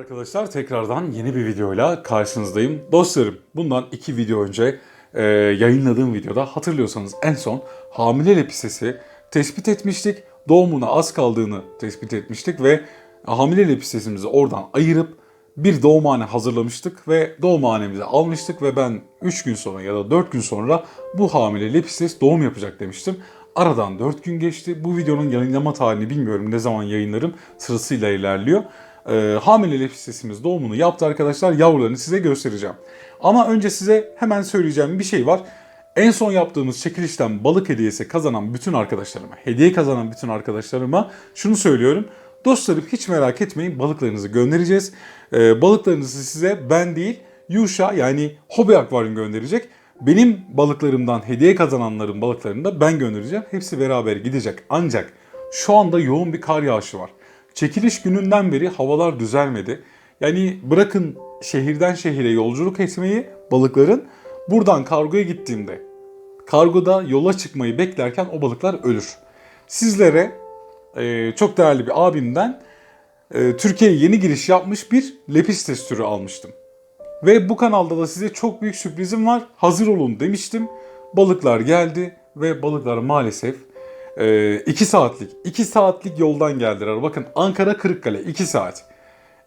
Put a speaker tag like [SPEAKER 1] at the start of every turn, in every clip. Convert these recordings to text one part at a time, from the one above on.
[SPEAKER 1] arkadaşlar tekrardan yeni bir videoyla karşınızdayım. Dostlarım bundan iki video önce e, yayınladığım videoda hatırlıyorsanız en son hamile lepistesi tespit etmiştik. Doğumuna az kaldığını tespit etmiştik ve hamile lepistesimizi oradan ayırıp bir doğumhane hazırlamıştık ve doğumhanemize almıştık ve ben 3 gün sonra ya da 4 gün sonra bu hamile lepistes doğum yapacak demiştim. Aradan 4 gün geçti. Bu videonun yayınlama tarihini bilmiyorum ne zaman yayınlarım sırasıyla ilerliyor. Ee, hamile lepistesimiz doğumunu yaptı arkadaşlar. Yavrularını size göstereceğim. Ama önce size hemen söyleyeceğim bir şey var. En son yaptığımız çekilişten balık hediyesi kazanan bütün arkadaşlarıma, hediye kazanan bütün arkadaşlarıma şunu söylüyorum. Dostlarım hiç merak etmeyin balıklarınızı göndereceğiz. Ee, balıklarınızı size ben değil Yuşa yani Hobi Akvaryum gönderecek. Benim balıklarımdan hediye kazananların balıklarını da ben göndereceğim. Hepsi beraber gidecek. Ancak şu anda yoğun bir kar yağışı var. Çekiliş gününden beri havalar düzelmedi. Yani bırakın şehirden şehire yolculuk etmeyi balıkların buradan kargoya gittiğimde kargoda yola çıkmayı beklerken o balıklar ölür. Sizlere e, çok değerli bir abimden e, Türkiye'ye yeni giriş yapmış bir lepistes türü almıştım. Ve bu kanalda da size çok büyük sürprizim var. Hazır olun demiştim. Balıklar geldi ve balıklar maalesef 2 saatlik 2 saatlik yoldan geldiler. Bakın Ankara Kırıkkale 2 saat.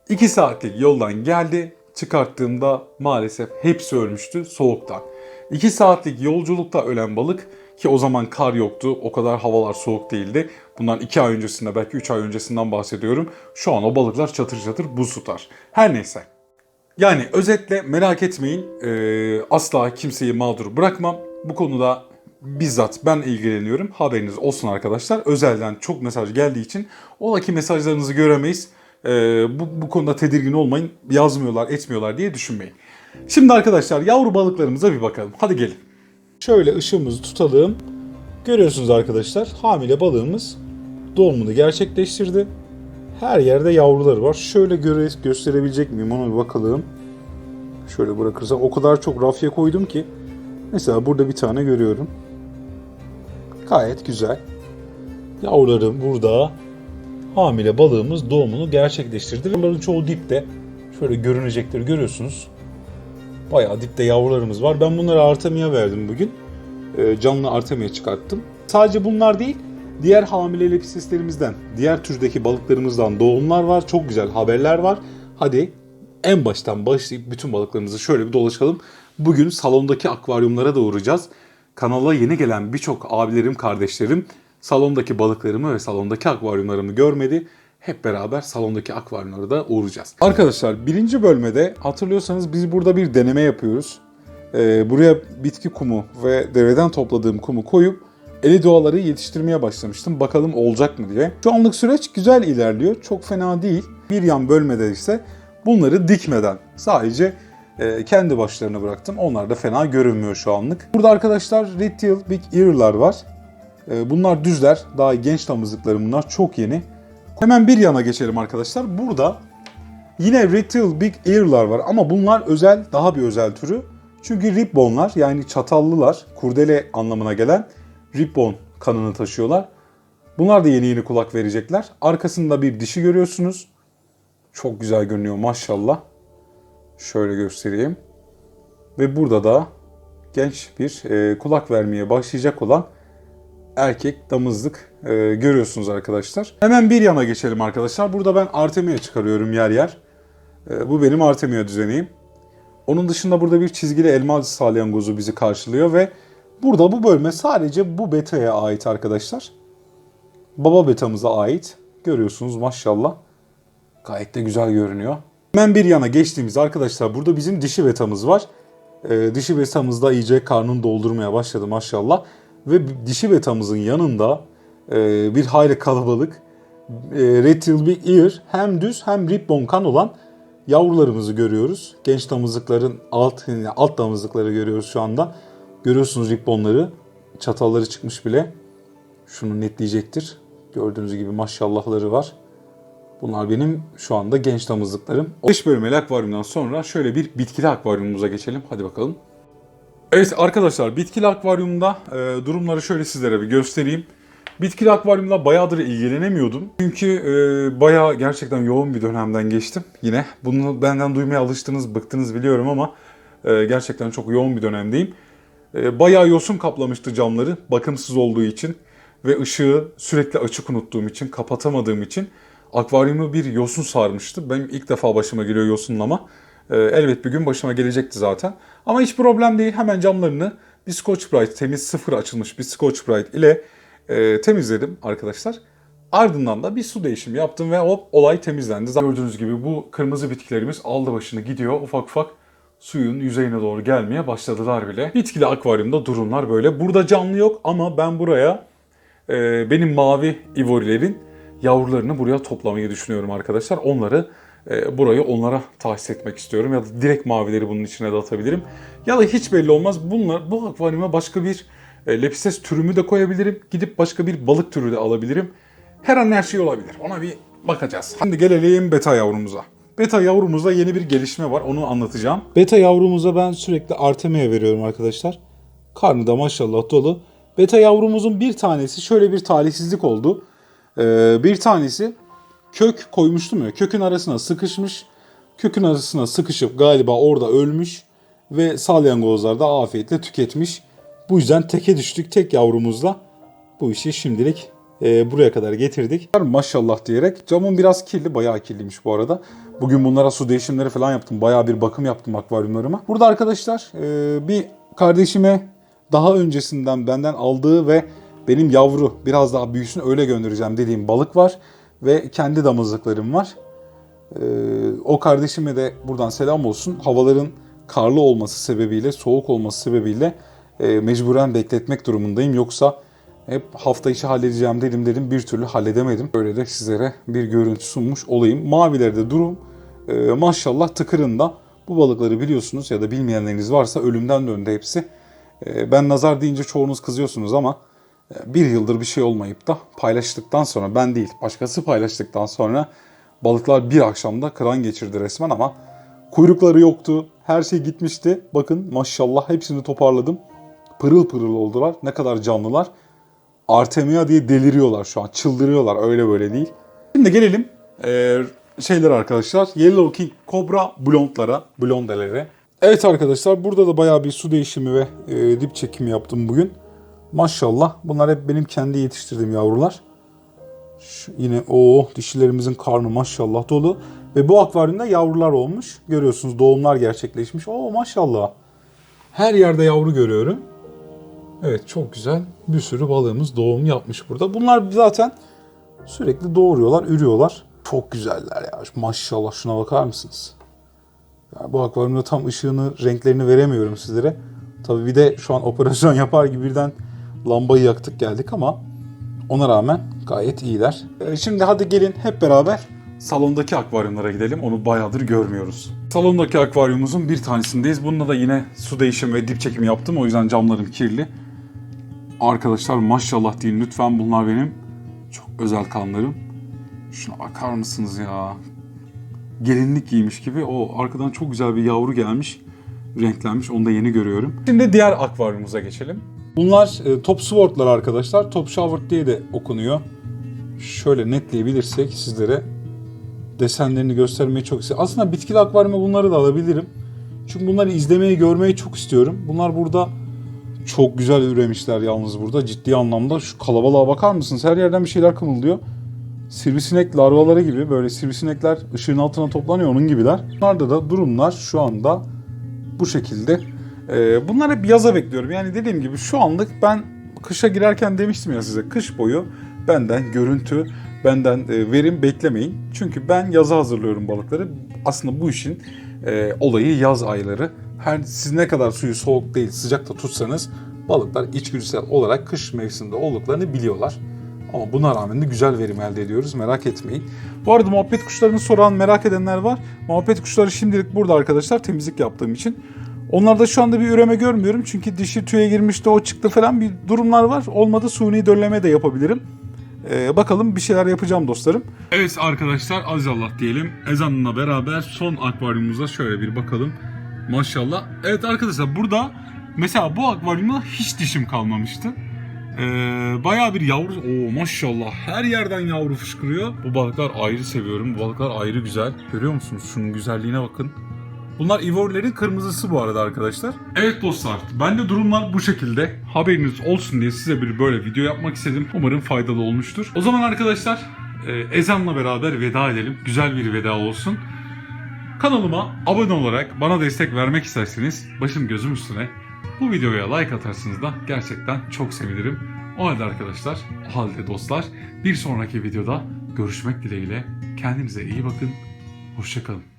[SPEAKER 1] 2 saatlik yoldan geldi. Çıkarttığımda maalesef hepsi ölmüştü soğuktan. 2 saatlik yolculukta ölen balık ki o zaman kar yoktu. O kadar havalar soğuk değildi. Bundan 2 ay öncesinde belki 3 ay öncesinden bahsediyorum. Şu an o balıklar çatır çatır buz tutar. Her neyse. Yani özetle merak etmeyin. Ee, asla kimseyi mağdur bırakmam. Bu konuda bizzat ben ilgileniyorum. Haberiniz olsun arkadaşlar. Özelden çok mesaj geldiği için ola ki mesajlarınızı göremeyiz. Ee, bu, bu konuda tedirgin olmayın. Yazmıyorlar, etmiyorlar diye düşünmeyin. Şimdi arkadaşlar yavru balıklarımıza bir bakalım. Hadi gelin. Şöyle ışığımızı tutalım. Görüyorsunuz arkadaşlar hamile balığımız doğumunu gerçekleştirdi. Her yerde yavruları var. Şöyle göre, gösterebilecek miyim ona bir bakalım. Şöyle bırakırsam o kadar çok rafya koydum ki. Mesela burada bir tane görüyorum. Gayet güzel. Yavrularım burada. Hamile balığımız doğumunu gerçekleştirdi. Bunların çoğu dipte. Şöyle görünecektir görüyorsunuz. Bayağı dipte yavrularımız var. Ben bunları Artemia verdim bugün. Ee, canlı Artemia çıkarttım. Sadece bunlar değil, diğer hamile lepisislerimizden, diğer türdeki balıklarımızdan doğumlar var. Çok güzel haberler var. Hadi en baştan başlayıp bütün balıklarımızı şöyle bir dolaşalım. Bugün salondaki akvaryumlara da uğrayacağız. Kanala yeni gelen birçok abilerim, kardeşlerim salondaki balıklarımı ve salondaki akvaryumlarımı görmedi. Hep beraber salondaki akvaryumlara da uğrayacağız. Arkadaşlar birinci bölmede hatırlıyorsanız biz burada bir deneme yapıyoruz. Ee, buraya bitki kumu ve dereden topladığım kumu koyup eli doğaları yetiştirmeye başlamıştım. Bakalım olacak mı diye. Şu anlık süreç güzel ilerliyor. Çok fena değil. Bir yan bölmede ise bunları dikmeden sadece e, kendi başlarına bıraktım. Onlar da fena görünmüyor şu anlık. Burada arkadaşlar Red Tail Big Ear'lar var. E, bunlar düzler. Daha genç damızlıklarım bunlar. Çok yeni. Hemen bir yana geçelim arkadaşlar. Burada yine Red Tail Big Ear'lar var ama bunlar özel, daha bir özel türü. Çünkü ribbonlar yani çatallılar, kurdele anlamına gelen ribbon kanını taşıyorlar. Bunlar da yeni yeni kulak verecekler. Arkasında bir dişi görüyorsunuz. Çok güzel görünüyor maşallah. Şöyle göstereyim. Ve burada da genç bir e, kulak vermeye başlayacak olan erkek damızlık e, görüyorsunuz arkadaşlar. Hemen bir yana geçelim arkadaşlar. Burada ben Artemia çıkarıyorum yer yer. E, bu benim Artemia düzeniyim. Onun dışında burada bir çizgili elma salyangozu bizi karşılıyor ve burada bu bölme sadece bu betaya ait arkadaşlar. Baba betamıza ait. Görüyorsunuz maşallah. Gayet de güzel görünüyor. Hemen bir yana geçtiğimiz arkadaşlar burada bizim dişi betamız var. Ee, dişi betamız da iyice karnını doldurmaya başladı maşallah. Ve dişi betamızın yanında e, bir hayli kalabalık e, Red Tail Big Ear hem düz hem ribbon kan olan yavrularımızı görüyoruz. Genç damızlıkların alt yani alt damızlıkları görüyoruz şu anda. Görüyorsunuz ribbonları. Çatalları çıkmış bile. Şunu netleyecektir. Gördüğünüz gibi maşallahları var. Bunlar benim şu anda genç damızlıklarım. Dış bölmeli akvaryumdan sonra şöyle bir bitkili akvaryumumuza geçelim. Hadi bakalım. Evet arkadaşlar bitkili akvaryumda e, durumları şöyle sizlere bir göstereyim. Bitkili akvaryumla bayağıdır ilgilenemiyordum. Çünkü e, bayağı gerçekten yoğun bir dönemden geçtim yine. Bunu benden duymaya alıştınız, bıktınız biliyorum ama e, gerçekten çok yoğun bir dönemdeyim. E, bayağı yosun kaplamıştı camları bakımsız olduğu için ve ışığı sürekli açık unuttuğum için, kapatamadığım için akvaryumu bir yosun sarmıştı. Benim ilk defa başıma geliyor yosunlama. E, elbet bir gün başıma gelecekti zaten. Ama hiç problem değil. Hemen camlarını bir Scotch Brite, temiz sıfır açılmış bir Scotch Brite ile e, temizledim arkadaşlar. Ardından da bir su değişimi yaptım ve hop olay temizlendi. Gördüğünüz gibi bu kırmızı bitkilerimiz aldı başını gidiyor. Ufak ufak suyun yüzeyine doğru gelmeye başladılar bile. Bitkili akvaryumda durumlar böyle. Burada canlı yok ama ben buraya e, benim mavi ivorilerin yavrularını buraya toplamayı düşünüyorum arkadaşlar. Onları e, burayı onlara tahsis etmek istiyorum. Ya da direkt mavileri bunun içine de atabilirim. Ya da hiç belli olmaz. Bunlar bu akvaryuma başka bir e, lepistes türümü de koyabilirim. Gidip başka bir balık türü de alabilirim. Her an her şey olabilir. Ona bir bakacağız. Şimdi gelelim beta yavrumuza. Beta yavrumuzda yeni bir gelişme var. Onu anlatacağım.
[SPEAKER 2] Beta yavrumuza ben sürekli Artemia veriyorum arkadaşlar. Karnı da maşallah dolu. Beta yavrumuzun bir tanesi şöyle bir talihsizlik oldu. Ee, bir tanesi kök koymuştum ya kökün arasına sıkışmış. Kökün arasına sıkışıp galiba orada ölmüş ve salyangozlar da afiyetle tüketmiş. Bu yüzden teke düştük tek yavrumuzla. Bu işi şimdilik e, buraya kadar getirdik.
[SPEAKER 1] Maşallah diyerek. Camım biraz kirli. Bayağı kirliymiş bu arada. Bugün bunlara su değişimleri falan yaptım. Bayağı bir bakım yaptım akvaryumlarıma. Burada arkadaşlar e, bir kardeşime daha öncesinden benden aldığı ve benim yavru biraz daha büyüsün öyle göndereceğim dediğim balık var. Ve kendi damızlıklarım var. Ee, o kardeşime de buradan selam olsun. Havaların karlı olması sebebiyle, soğuk olması sebebiyle e, mecburen bekletmek durumundayım. Yoksa hep hafta içi halledeceğim dedim dedim bir türlü halledemedim. Böyle de sizlere bir görüntü sunmuş olayım. Mavilerde durum e, maşallah tıkırında. Bu balıkları biliyorsunuz ya da bilmeyenleriniz varsa ölümden döndü hepsi. E, ben nazar deyince çoğunuz kızıyorsunuz ama bir yıldır bir şey olmayıp da paylaştıktan sonra ben değil başkası paylaştıktan sonra balıklar bir akşamda kıran geçirdi resmen ama kuyrukları yoktu. Her şey gitmişti. Bakın maşallah hepsini toparladım. Pırıl pırıl oldular. Ne kadar canlılar. Artemia diye deliriyorlar şu an. Çıldırıyorlar öyle böyle değil. Şimdi gelelim e, şeyler arkadaşlar. Yellow King Cobra blondlara, blondelere.
[SPEAKER 2] Evet arkadaşlar burada da bayağı bir su değişimi ve e, dip çekimi yaptım bugün. Maşallah bunlar hep benim kendi yetiştirdiğim yavrular. Şu yine o dişilerimizin karnı maşallah dolu. Ve bu akvaryumda yavrular olmuş. Görüyorsunuz doğumlar gerçekleşmiş. Oo maşallah. Her yerde yavru görüyorum. Evet çok güzel. Bir sürü balığımız doğum yapmış burada. Bunlar zaten sürekli doğuruyorlar, ürüyorlar. Çok güzeller ya. Maşallah şuna bakar mısınız? Ya bu akvaryumda tam ışığını, renklerini veremiyorum sizlere. Tabii bir de şu an operasyon yapar gibi birden lambayı yaktık geldik ama ona rağmen gayet iyiler.
[SPEAKER 1] E, Şimdi hadi gelin hep beraber salondaki akvaryumlara gidelim. Onu bayağıdır görmüyoruz. Salondaki akvaryumumuzun bir tanesindeyiz. Bununla da yine su değişimi ve dip çekimi yaptım. O yüzden camlarım kirli. Arkadaşlar maşallah deyin lütfen bunlar benim çok özel kanlarım. Şuna bakar mısınız ya? Gelinlik giymiş gibi. O arkadan çok güzel bir yavru gelmiş. Renklenmiş. Onu da yeni görüyorum. Şimdi diğer akvaryumumuza geçelim.
[SPEAKER 2] Bunlar e, top swordlar arkadaşlar. Top shower diye de okunuyor. Şöyle netleyebilirsek sizlere desenlerini göstermeyi çok istiyorum. Aslında bitkili akvaryuma bunları da alabilirim. Çünkü bunları izlemeyi, görmeyi çok istiyorum. Bunlar burada çok güzel üremişler yalnız burada. Ciddi anlamda şu kalabalığa bakar mısınız? Her yerden bir şeyler kımıldıyor. Sivrisinek larvaları gibi böyle sivrisinekler ışığın altına toplanıyor onun gibiler. Bunlarda da durumlar şu anda bu şekilde.
[SPEAKER 1] Ee, bunlar hep yaza bekliyorum. Yani dediğim gibi şu anlık ben kışa girerken demiştim ya size kış boyu benden görüntü, benden e, verim beklemeyin. Çünkü ben yaza hazırlıyorum balıkları. Aslında bu işin e, olayı yaz ayları. Her siz ne kadar suyu soğuk değil sıcakta tutsanız balıklar içgüdüsel olarak kış mevsiminde olduklarını biliyorlar. Ama buna rağmen de güzel verim elde ediyoruz merak etmeyin. Bu arada muhabbet kuşlarını soran merak edenler var. Muhabbet kuşları şimdilik burada arkadaşlar temizlik yaptığım için. Onlarda şu anda bir üreme görmüyorum çünkü dişi tüye girmişti o çıktı falan bir durumlar var. Olmadı suni dölleme de yapabilirim. Ee, bakalım bir şeyler yapacağım dostlarım. Evet arkadaşlar azallah diyelim. Ezanla beraber son akvaryumumuza şöyle bir bakalım. Maşallah. Evet arkadaşlar burada mesela bu akvaryumda hiç dişim kalmamıştı. Ee, bayağı bir yavru... Oo maşallah her yerden yavru fışkırıyor. Bu balıklar ayrı seviyorum. Bu balıklar ayrı güzel. Görüyor musunuz? Şunun güzelliğine bakın. Bunlar ivorilerin kırmızısı bu arada arkadaşlar. Evet dostlar, ben de durumlar bu şekilde. Haberiniz olsun diye size bir böyle video yapmak istedim. Umarım faydalı olmuştur. O zaman arkadaşlar e, ezanla beraber veda edelim. Güzel bir veda olsun. Kanalıma abone olarak bana destek vermek isterseniz başım gözüm üstüne bu videoya like atarsınız da gerçekten çok sevinirim. O halde arkadaşlar, o halde dostlar bir sonraki videoda görüşmek dileğiyle. Kendinize iyi bakın. Hoşçakalın.